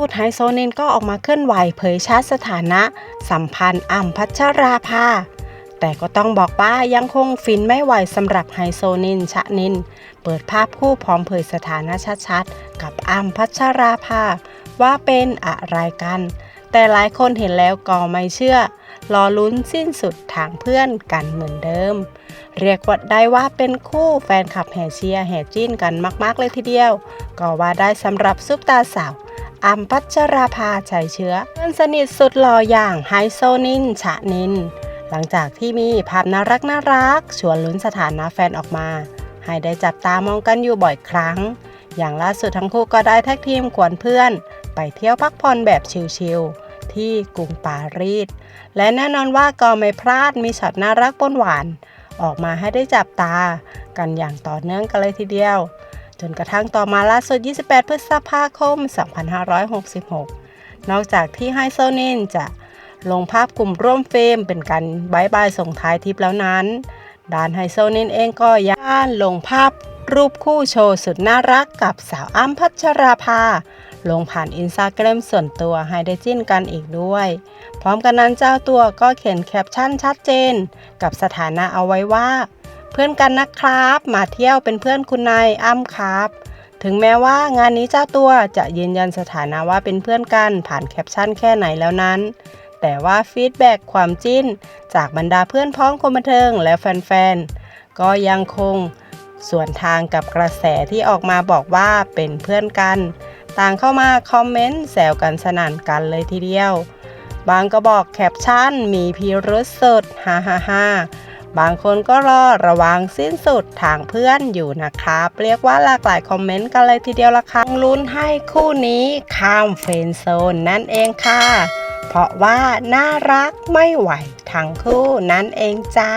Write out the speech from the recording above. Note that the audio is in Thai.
ตูดไฮโซนินก็ออกมาเคลื่อนไหวเผยชัดสถานะ สัมพันธ์อ่ำพัชราภาแต่ก็ต้องบอกว่ายังคงฟินไม่ไหวสำหรับไฮโซนินชะนิน เปิดภาพคู่พร้อมเผยสถานะชัดๆ กับอ้ำพัชราภา ว่าเป็นอะไรกัน แต่หลายคนเห็นแล้วก็ไม่เชื่อ รอลุ้นสิ้นสุดทางเพื่อนกันเหมือนเดิม เรียกว่าได้ว่าเป็นคู่แฟนคลับแห่เชียร์แห่จิ้นกันมาก ๆ เลยทีเดียว ก็ว่าได้สำหรับซุปตาสาว อัมพัชราภาชัยเชื้อเพื่อนสนิทสุดหล่ออย่างไฮโซนินชะนิน หลังจากที่มีภาพน่ารักน่ารักชวนลุ้นสถานะแฟนออกมา ให้ได้จับตามองกันอยู่บ่อยครั้ง อย่างล่าสุดทั้งคู่ก็ได้แท็กทีมกวนเพื่อน ไปเที่ยวพักผ่อนแบบชิลๆที่กรุงปารีสและแน่นอนว่าก็ไม่พลาดมีช็อตน่ารักปนหวาน ออกมาให้ได้จับตา กันอย่างต่อเนื่องกันเลยทีเดียว จนกระทั่งต่อมาล่าสุด 28 พฤษภาคม 2566 นอกจากที่ไฮโซนินจะลงภาพกลุ่มร่วมเฟรมเป็นการบายบายส่งท้ายทริปแล้วนั้น ด้านไฮโซนินเองก็ยังลงภาพรูปคู่โชว์สุดน่ารักกับสาวอ้ำพัชราภา ลงผ่านอินสตาแกรมส่วนตัวให้ได้จิ้นกันอีกด้วย พร้อมกันนั้นเจ้าตัวก็เขียนแคปชั่นชัดเจน กับสถานะเอาไว้ว่า เพื่อนกันนะครับ มาเที่ยวเป็นเพื่อนคุณนายอ้ำครับ ถึงแม้ว่างานนี้เจ้าตัวจะยืนยันสถานะว่าเป็นเพื่อนกันผ่านแคปชั่นแค่ไหนแล้วนั้น แต่ว่าฟีดแบ็กความจิ้น จากบรรดาเพื่อนพ้องคนบันเทิงและแฟนๆ ก็ยังคงส่วนทางกับกระแสที่ออกมาบอกว่าเป็นเพื่อนกัน ต่างเข้ามาคอมเมนต์แซวกันสนั่นกันเลยทีเดียว บางก็บอกแคปชั่นมีพิรุษสุดฮ่าฮ่าฮ่า บางคนก็รอระวังสิ้นสุดทางเพื่อนอยู่นะครับ เรียกว่าหลากหลายคอมเมนต์กันเลยทีเดียวละค่ะลุ้นให้คู่นี้ข้ามเฟนโซนนั่นเองค่ะ เพราะว่าน่ารักไม่ไหวทั้งคู่นั่นเองจ้า